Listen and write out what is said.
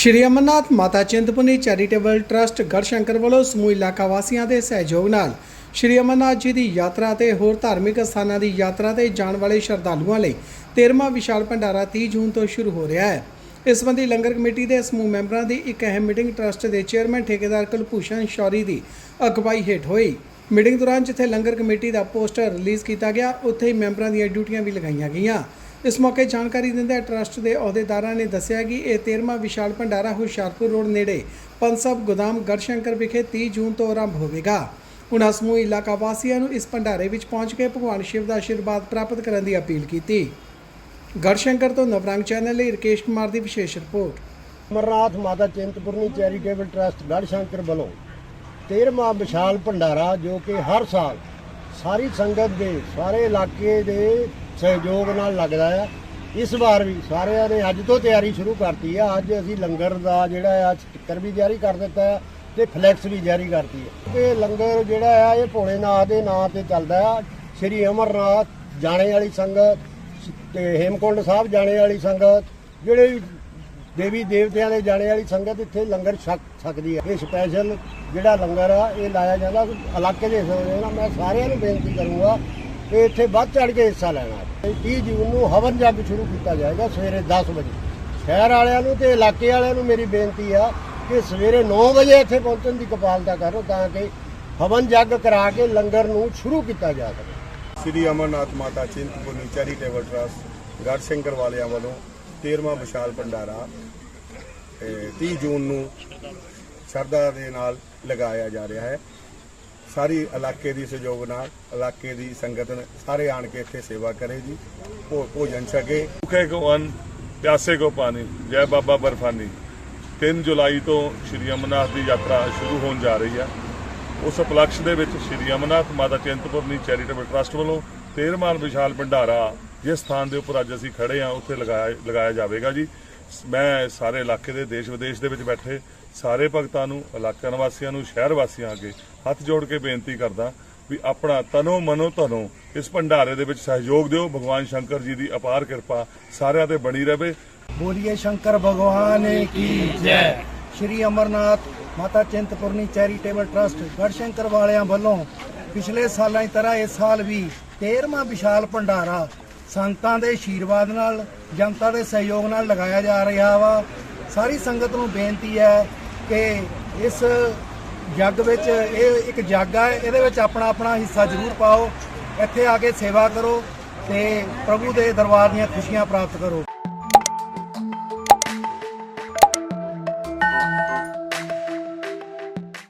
ਸ਼੍ਰੀ ਅਮਰਨਾਥ ਮਾਤਾ Chintpurni charitable trust Garhshankar ਵੱਲੋਂ ਸਮੂਹ ਇਲਾਕਾ ਵਾਸੀਆਂ ਦੇ ਸਹਿਯੋਗ ਨਾਲ ਸ਼੍ਰੀ ਅਮਰਨਾਥ ਜੀ ਦੀ ਯਾਤਰਾ ਤੇ ਹੋਰ ਧਾਰਮਿਕ ਸਥਾਨਾਂ ਦੀ ਯਾਤਰਾ ਤੇ ਜਾਣ ਵਾਲੇ ਸ਼ਰਧਾਲੂਆਂ ਲਈ 13ਵਾਂ ਵਿਸ਼ਾਲ ਭੰਡਾਰਾ 30 ਜੂਨ ਤੋਂ ਸ਼ੁਰੂ ਹੋ ਰਿਹਾ ਹੈ। ਇਸ ਸੰਬੰਧੀ ਲੰਗਰ ਕਮੇਟੀ ਦੇ ਸਮੂਹ ਮੈਂਬਰਾਂ ਦੀ ਇੱਕ ਅਹਿਮ ਮੀਟਿੰਗ ਟਰਸਟ ਦੇ ਚੇਅਰਮੈਨ ਠੇਕੇਦਾਰ ਕੁਲਭੂਸ਼ਣ ਸ਼ੌਰੀ ਦੀ ਅਗਵਾਈ ਹੇਠ ਹੋਈ। ਮੀਟਿੰਗ ਦੌਰਾਨ ਜਿੱਥੇ ਲੰਗਰ ਕਮੇਟੀ ਦਾ ਪੋਸਟਰ ਰਿਲੀਜ਼ ਕੀਤਾ ਗਿਆ, ਉੱਥੇ ਹੀ ਮੈਂਬਰਾਂ ਦੀਆਂ ਡਿਊਟੀਆਂ ਵੀ ਲਗਾਈਆਂ ਗਈਆਂ। ਇਸ ਮੌਕੇ ਜਾਣਕਾਰੀ ਦਿੰਦਿਆਂ ਟਰਸਟ ਦੇ ਅਹੁਦੇਦਾਰਾਂ ਨੇ ਦੱਸਿਆ ਕਿ ਇਹ 13ਵਾਂ ਵਿਸ਼ਾਲ ਭੰਡਾਰਾ ਹੁਸ਼ਿਆਰਪੁਰ ਰੋਡ ਨੇੜੇ ਪੰਸਬ ਗੋਦਾਮ ਗੜਸ਼ੰਕਰ ਵਿਖੇ 30 ਜੂਨ ਤੋਂ ਆਰੰਭ ਹੋਵੇਗਾ। ਉਨ੍ਹਾਂ ਸਮੂਹ ਇਲਾਕਾ ਵਾਸੀਆਂ ਨੂੰ ਇਸ ਭੰਡਾਰੇ ਵਿੱਚ ਪਹੁੰਚ ਕੇ ਭਗਵਾਨ ਸ਼ਿਵ ਦਾ ਆਸ਼ੀਰਵਾਦ ਪ੍ਰਾਪਤ ਕਰਨ ਦੀ ਅਪੀਲ ਕੀਤੀ। ਗੜਸ਼ੰਕਰ ਤੋਂ ਨਵਰੰਗ ਚੈਨਲ ਲਈ ਰਕੇਸ਼ ਕੁਮਾਰ ਦੀ ਵਿਸ਼ੇਸ਼ ਰਿਪੋਰਟ। ਅਮਰਨਾਥ ਮਾਤਾ ਚਿੰਤਪੁਰਨੀ ਚੈਰੀਟੇਬਲ ਟਰਸਟ ਗੜਸ਼ੰਕਰ ਵੱਲੋਂ 13ਵਾਂ ਵਿਸ਼ਾਲ ਭੰਡਾਰਾ ਜੋ ਕਿ ਹਰ ਸਾਲ ਸਾਰੀ ਸੰਗਤ ਦੇ, ਸਾਰੇ ਇਲਾਕੇ ਦੇ ਸਹਿਯੋਗ ਨਾਲ ਲੱਗਦਾ ਆ। ਇਸ ਵਾਰ ਵੀ ਸਾਰਿਆਂ ਨੇ ਅੱਜ ਤੋਂ ਤਿਆਰੀ ਸ਼ੁਰੂ ਕਰਤੀ ਆ। ਅੱਜ ਅਸੀਂ ਲੰਗਰ ਦਾ ਜਿਹੜਾ ਆ, ਸਟicker ਵੀ ਜਾਰੀ ਕਰ ਦਿੱਤਾ ਆ ਤੇ ਫਲੈਕਸ ਵੀ ਜਾਰੀ ਕਰਤੀ ਹੈ ਤੇ ਲੰਗਰ ਜਿਹੜਾ ਆ, ਇਹ ਭੋਲੇਨਾਥ ਦੇ ਨਾਂ ਤੇ ਚੱਲਦਾ ਆ। ਸ਼੍ਰੀ ਅਮਰਨਾਥ ਜਾਣੇ ਵਾਲੀ ਸੰਗਤ ਤੇ ਹੇਮਕੁੰਡ ਸਾਹਿਬ ਜਾਣੇ ਵਾਲੀ ਸੰਗਤ, ਜਿਹੜੇ ਵੀ ਦੇਵੀ ਦੇਵਤਿਆਂ ਦੇ ਜਾਣੇ ਵਾਲੀ ਸੰਗਤ ਇੱਥੇ ਲੰਗਰ ਛਕ ਸਕਦੀ ਹੈ ਇਹ ਸਪੈਸ਼ਲ ਜਿਹੜਾ ਲੰਗਰ ਆ, ਇਹ ਲਾਇਆ ਜਾਂਦਾ। ਇਲਾਕੇ ਦੇ ਹਿੱਸੇ ਨਾਲ ਮੈਂ ਸਾਰਿਆਂ ਨੂੰ ਬੇਨਤੀ ਕਰੂੰਗਾ ਕਿ ਇੱਥੇ ਵੱਧ ਚੜ ਕੇ ਹਿੱਸਾ ਲੈਣਾ। ਹੈ 30 ਜੂਨ ਨੂੰ ਹਵਨ ਜੱਗ ਸ਼ੁਰੂ ਕੀਤਾ ਜਾਏਗਾ ਸਵੇਰੇ 10 ਵਜੇ। ਸ਼ਹਿਰ ਵਾਲਿਆਂ ਨੂੰ ਤੇ ਇਲਾਕੇ ਵਾਲਿਆਂ ਨੂੰ ਮੇਰੀ ਬੇਨਤੀ ਆ ਕਿ ਸਵੇਰੇ 9 ਵਜੇ ਇੱਥੇ ਪਹੁੰਚਣ ਦੀ ਕਪਾਲਤਾ ਕਰੋ ਤਾਂ ਕਿ ਹਵਨ ਜੱਗ ਕਰਾ ਕੇ ਲੰਗਰ ਨੂੰ ਸ਼ੁਰੂ ਕੀਤਾ ਜਾ ਸਕੇ। ਸ੍ਰੀ ਅਮਰਨਾਥ ਮਾਤਾ ਚਿੰਤਪੁਰਨੀ ਚੈਰੀਟੇਬਲ ਟਰਸਟ ਗੜਸ਼ੰਕਰ ਵਾਲਿਆਂ ਵੱਲੋਂ 13ਵਾਂ ਵਿਸ਼ਾਲ ਭੰਡਾਰਾ, ਇਹ 30 ਜੂਨ ਨੂੰ ਸ਼ਰਧਾ ਦੇ ਨਾਲ ਲਗਾਇਆ ਜਾ ਰਿਹਾ ਹੈ। ਸਾਰੀ ਇਲਾਕੇ ਦੀ ਸਹਿਯੋਗ ਨਾਲ, ਇਲਾਕੇ ਦੀ ਸੰਗਤ ਸਾਰੇ ਆਣ ਕੇ ਇੱਥੇ ਸੇਵਾ ਕਰੇ ਜੀ, ਭੋ- ਭੋਜਨ ਛਕੇ। ਭੁੱਖੇ ਕੋ ਅੰਨ ਪਿਆਸੇ ਕੋ ਪਾਣੀ ਜੈ ਬਾਬਾ ਬਰਫਾਨੀ। 3 ਜੁਲਾਈ ਤੋਂ ਸ਼੍ਰੀ ਅਮਰਨਾਥ ਦੀ ਯਾਤਰਾ ਸ਼ੁਰੂ ਹੋਣ ਜਾ ਰਹੀ ਹੈ। ਉਸ ਉਪਲਕਸ਼ ਦੇ ਵਿੱਚ ਸ਼੍ਰੀ ਅਮਰਨਾਥ ਮਾਤਾ ਚਿੰਤਪੁਰਨੀ ਚੈਰੀਟੇਬਲ ਟਰਸਟ ਵੱਲੋਂ 13ਵਾਂ ਵਿਸ਼ਾਲ ਭੰਡਾਰਾ ਜਿਸ ਸਥਾਨ ਦੇ ਉੱਪਰ ਅੱਜ ਅਸੀਂ ਖੜੇ ਹਾਂ, ਉੱਥੇ ਲਗਾਇਆ ਲਗਾਇਆ ਜਾਵੇਗਾ ਜੀ। ਮੈਂ ਸਾਰੇ ਇਲਾਕੇ ਦੇ ਦੇਸ਼ ਵਿਦੇਸ਼ ਦੇ ਵਿੱਚ ਬੈਠੇ ਸਾਰੇ ਭਗਤਾਂ ਨੂੰ, ਇਲਾਕਿਆਂ ਨਿਵਾਸੀਆਂ ਨੂੰ, ਸ਼ਹਿਰ ਵਾਸੀਆਂ ਅੱਗੇ ਹੱਥ ਜੋੜ ਕੇ ਬੇਨਤੀ ਕਰਦਾ ਵੀ ਆਪਣਾ ਤਨੋ ਮਨੋ ਧਨੋ ਇਸ ਭੰਡਾਰੇ ਦੇ ਵਿੱਚ ਸਹਿਯੋਗ ਦਿਓ। ਭਗਵਾਨ ਸ਼ੰਕਰ ਜੀ ਦੀ ਅਪਾਰ ਕਿਰਪਾ ਸਾਰਿਆਂ ਤੇ ਬਣੀ ਰਹੇ ਬੋਲੀਏ ਸ਼ੰਕਰ ਭਗਵਾਨ ਕੀ ਜੈ। ਸ਼੍ਰੀ ਅਮਰਨਾਥ ਮਾਤਾ ਚਿੰਤਪੁਰਨੀ ਚੈਰੀਟੇਬਲ ਟਰਸਟ ਗੜਸ਼ੰਕਰ ਵਾਲਿਆਂ ਵੱਲੋਂ ਪਿਛਲੇ ਸਾਲਾਂ ਦੀ ਤਰ੍ਹਾਂ ਇਸ ਸਾਲ ਵੀ 13ਵਾਂ ਵਿਸ਼ਾਲ ਭੰਡਾਰਾ ਸੰਗਤਾਂ ਦੇ ਆਸ਼ੀਰਵਾਦ ਨਾਲ, ਜਨਤਾ ਦੇ ਸਹਿਯੋਗ ਨਾਲ ਲਗਾਇਆ ਜਾ ਰਿਹਾ ਵਾ। ਸਾਰੀ ਸੰਗਤ ਨੂੰ ਬੇਨਤੀ ਹੈ ਕਿ ਇਸ ਜੱਗ ਵਿੱਚ ਇਹ ਇੱਕ ਜੱਗ ਹੈ ਇਹਦੇ ਵਿੱਚ ਆਪਣਾ ਆਪਣਾ ਹਿੱਸਾ ਜ਼ਰੂਰ ਪਾਓ, ਇੱਥੇ ਆ ਕੇ ਸੇਵਾ ਕਰੋ ਤੇ ਪ੍ਰਭੂ ਦੇ ਦਰਬਾਰ ਦੀਆਂ ਖੁਸ਼ੀਆਂ ਪ੍ਰਾਪਤ ਕਰੋ।